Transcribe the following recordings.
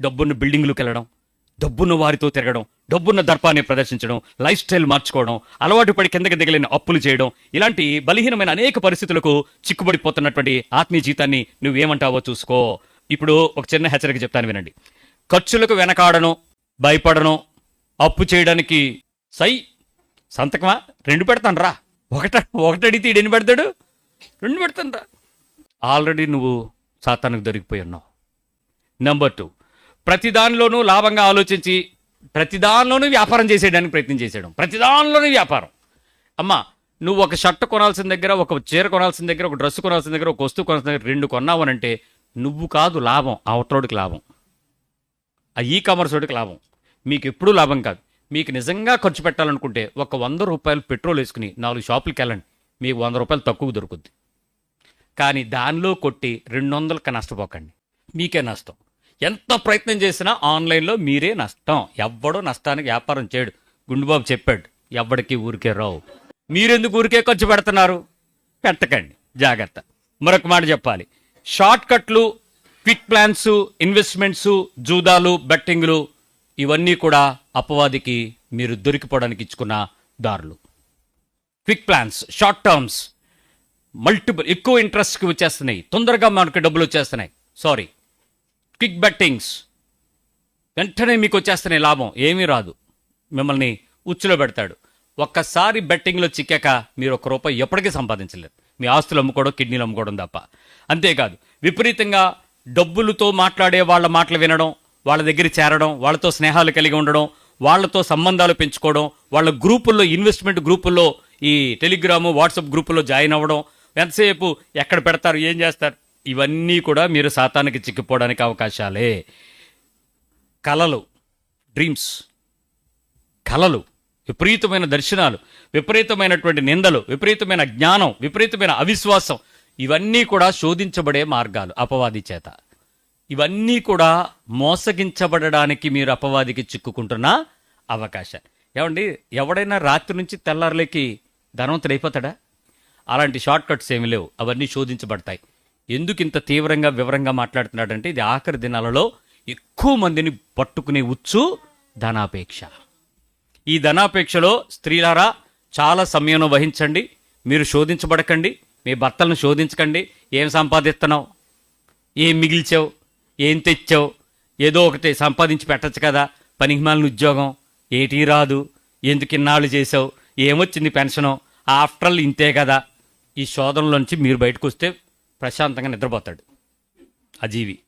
డబ్బున్న బిల్డింగ్లకు వెళ్ళడం డబ్బున్న వారితో తిరగడం డబ్బున్న దర్పాన్ని ప్రదర్శించడం లైఫ్ స్టైల్ మార్చుకోవడం అలవాటు పడి కిందకి దిగలేని అప్పులు చేయడం ఇలాంటి బలహీనమైన అనేక పరిస్థితులకు చిక్కుబడిపోతున్నటువంటి ఆత్మీయ జీవితాన్ని నువ్వేమంటావో చూసుకో. ఇప్పుడు ఒక చిన్న హెచ్చరిక చెప్తాను వినండి. ఖర్చులకు వెనకాడను భయపడను అప్పు చేయడానికి సై సంతకమా? రెండు పెడతాను రా. ఒకట ఒకటడితే ఎన్ని పెడతాడు? రెండు పెడతాను రా. ఆల్రెడీ నువ్వు సాతానికి దొరికిపోయి ఉన్నావు. నెంబర్ టూ ప్రతి దానిలోనూ లాభంగా ఆలోచించి ప్రతి దానిలోనూ వ్యాపారం చేసేయడానికి ప్రయత్నం చేసేయడం ప్రతి దానిలోనూ వ్యాపారం. అమ్మా నువ్వు ఒక షర్ట్ కొనాల్సిన దగ్గర ఒక చీర కొనాల్సిన దగ్గర ఒక డ్రెస్ కొనాల్సిన దగ్గర ఒక వస్తువు కొనాల్సిన దగ్గర రెండు కొన్నావనంటే నువ్వు కాదు లాభం అవతలోడికి లాభం. ఆ ఈ కామర్స్ వాడికి లాభం. మీకు ఎప్పుడూ లాభం కాదు. మీకు నిజంగా ఖర్చు పెట్టాలనుకుంటే ఒక వంద రూపాయలు పెట్రోల్ వేసుకుని నాలుగు షాపులకి వెళ్ళండి. మీకు వంద రూపాయలు తక్కువ దొరుకుద్ది. కానీ దానిలో కొట్టి రెండు వందలకి నష్టపోకండి. మీకే నష్టం. ఎంత ప్రయత్నం చేసినా ఆన్లైన్లో మీరే నష్టం. ఎవ్వడో నష్టానికి వ్యాపారం చేయడు. గుండుబాబు చెప్పాడు ఎవ్వడికి ఊరికే రావు. మీరెందుకు ఊరికే ఖర్చు పెడుతున్నారు? పెట్టకండి జాగ్రత్త. మరొక మాట చెప్పాలి. షార్ట్ కట్లు క్విక్ ప్లాన్స్ ఇన్వెస్ట్మెంట్స్ జూదాలు బెట్టింగ్లు ఇవన్నీ కూడా అపవాదికి మీరు దొరికిపోవడానికి ఇచ్చుకున్న దారులు. Quick plans short terms multiple ఎక్కువ ఇంట్రెస్ట్కి వచ్చేస్తున్నాయి. తొందరగా మనకు డబ్బులు వచ్చేస్తున్నాయి. సారీ. క్విక్ బెట్టింగ్స్ వెంటనే మీకు వచ్చేస్తున్న లాభం. ఏమీ రాదు. మిమ్మల్ని ఉచ్చులో పెడతాడు. ఒక్కసారి బెట్టింగ్లో చిక్కాక మీరు ఒక రూపాయి ఎప్పటికీ సంపాదించలేరు. మీ ఆస్తులు అమ్ముకోవడం కిడ్నీలు అమ్ముకోవడం తప్ప. అంతేకాదు విపరీతంగా డబ్బులతో మాట్లాడే వాళ్ళ మాటలు వినడం వాళ్ళ దగ్గర చేరడం వాళ్ళతో స్నేహాలు కలిగి ఉండడం వాళ్ళతో సంబంధాలు పెంచుకోవడం వాళ్ళ గ్రూపుల్లో ఇన్వెస్ట్మెంట్ గ్రూపుల్లో ఈ టెలిగ్రాము వాట్సాప్ గ్రూపుల్లో జాయిన్ అవ్వడం ఎంతసేపు ఎక్కడ పెడతారు ఏం చేస్తారు? ఇవన్నీ కూడా మీరు సాతానికి చిక్కిపోవడానికి అవకాశాలే. కలలు డ్రీమ్స్ కలలు విపరీతమైన దర్శనాలు విపరీతమైనటువంటి నిందలు విపరీతమైన జ్ఞానం విపరీతమైన అవిశ్వాసం ఇవన్నీ కూడా శోధించబడే మార్గాలు అపవాది చేత. ఇవన్నీ కూడా మోసగించబడడానికి మీరు అపవాదికి చిక్కుకుంటున్న అవకాశం. ఏమండి ఎవడైనా రాత్రి నుంచి తెల్లారులేకి ధనవంతుడైపోతాడా? అలాంటి షార్ట్ కట్స్ ఏమి లేవు అవన్నీ శోధించబడతాయి. ఎందుకు ఇంత తీవ్రంగా వివరంగా మాట్లాడుతున్నాడంటే ఇది ఆఖరి దినాలలో ఎక్కువ మందిని పట్టుకునే ఉచ్చు ధనాపేక్ష. ఈ ధనాపేక్షలో స్త్రీలారా చాలా సమయం వహించండి మీరు శోధించబడకండి మీ భర్తలను శోధించకండి ఏం సంపాదిస్తున్నావు ఏం మిగిల్చావు ఏం తెచ్చావు ఏదో ఒకటి సంపాదించి పెట్టచ్చు కదా పనికిమాలిన ఉద్యోగం ఏటీ రాదు ఎందుకు ఇన్నాళ్ళు చేసావు ఏమొచ్చింది పెన్షను ఆఫ్టర్ ఆల్ ఇంతే కదా ఈ శోధనలోంచి మీరు బయటకు వస్తే ప్రశాంతంగా నిద్రపోతాడు. అజీవి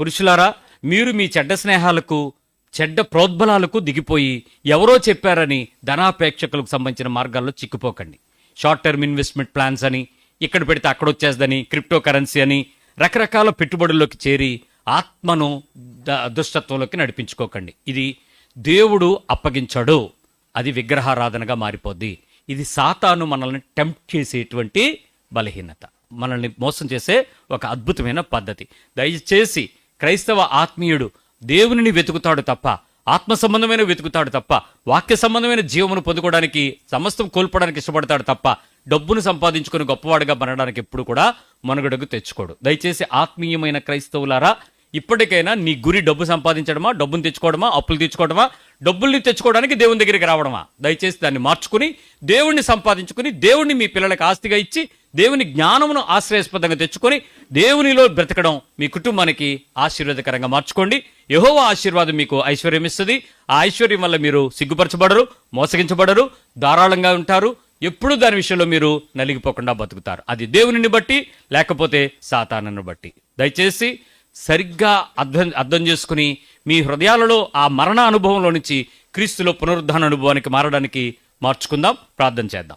పురుషులారా మీరు మీ చెడ్డ స్నేహాలకు చెడ్డ ప్రోద్బలాలకు దిగిపోయి ఎవరో చెప్పారని ధనాపేక్షకులకు సంబంధించిన మార్గాల్లో చిక్కుపోకండి. షార్ట్ టర్మ్ ఇన్వెస్ట్మెంట్ ప్లాన్స్ అని ఇక్కడ పెడితే అక్కడ వచ్చేస్తుందని క్రిప్టో కరెన్సీ అని రకరకాల పెట్టుబడుల్లోకి చేరి ఆత్మను అదృష్టత్వంలోకి దుష్టత్వంలోకి నడిపించుకోకండి. ఇది దేవుడు అప్పగించాడు. అది విగ్రహారాధనగా మారిపోద్ది. ఇది సాతాను మనల్ని టెంప్ట్ చేసేటువంటి బలహీనత. మనల్ని మోసం చేసే ఒక అద్భుతమైన పద్ధతి. దయచేసి క్రైస్తవ ఆత్మీయుడు దేవునిని వెతుకుతాడు తప్ప ఆత్మ సంబంధమైన వెతుకుతాడు తప్ప వాక్య సంబంధమైన జీవమును పొందుకోవడానికి సమస్తం కోల్పోవడానికి ఇష్టపడతాడు తప్ప డబ్బును సంపాదించుకుని గొప్పవాడిగా మనడానికి ఎప్పుడు కూడా మనుగడకు తెచ్చుకోడు. దయచేసి ఆత్మీయమైన క్రైస్తవులారా ఇప్పటికైనా నీ గురి డబ్బు సంపాదించడమా డబ్బును తెచ్చుకోవడమా అప్పులు తెచ్చుకోవడమా డబ్బుల్ని తెచ్చుకోవడానికి దేవుని దగ్గరికి రావడమా? దయచేసి దాన్ని మార్చుకుని దేవుణ్ణి సంపాదించుకుని దేవుణ్ణి మీ పిల్లలకు ఆస్తిగా ఇచ్చి దేవుని జ్ఞానమును ఆశ్రయాస్పదంగా తెచ్చుకొని దేవునిలో బ్రతకడం మీ కుటుంబానికి ఆశీర్వాదకరంగా మార్చుకోండి. యహోవ ఆశీర్వాదం మీకు ఐశ్వర్యం ఇస్తుంది. ఆ ఐశ్వర్యం వల్ల మీరు సిగ్గుపరచబడరు మోసగించబడరు ధారాళంగా ఉంటారు. ఎప్పుడు దాని విషయంలో మీరు నలిగిపోకుండా బతుకుతారు. అది దేవునిని బట్టి లేకపోతే సాతానను బట్టి. దయచేసి సరిగ్గా అర్థం అర్థం చేసుకుని మీ హృదయాలలో ఆ మరణ అనుభవంలో నుంచి క్రీస్తులో పునరుద్ధాన అనుభవానికి మారడానికి మార్చుకుందాం ప్రార్థన చేద్దాం.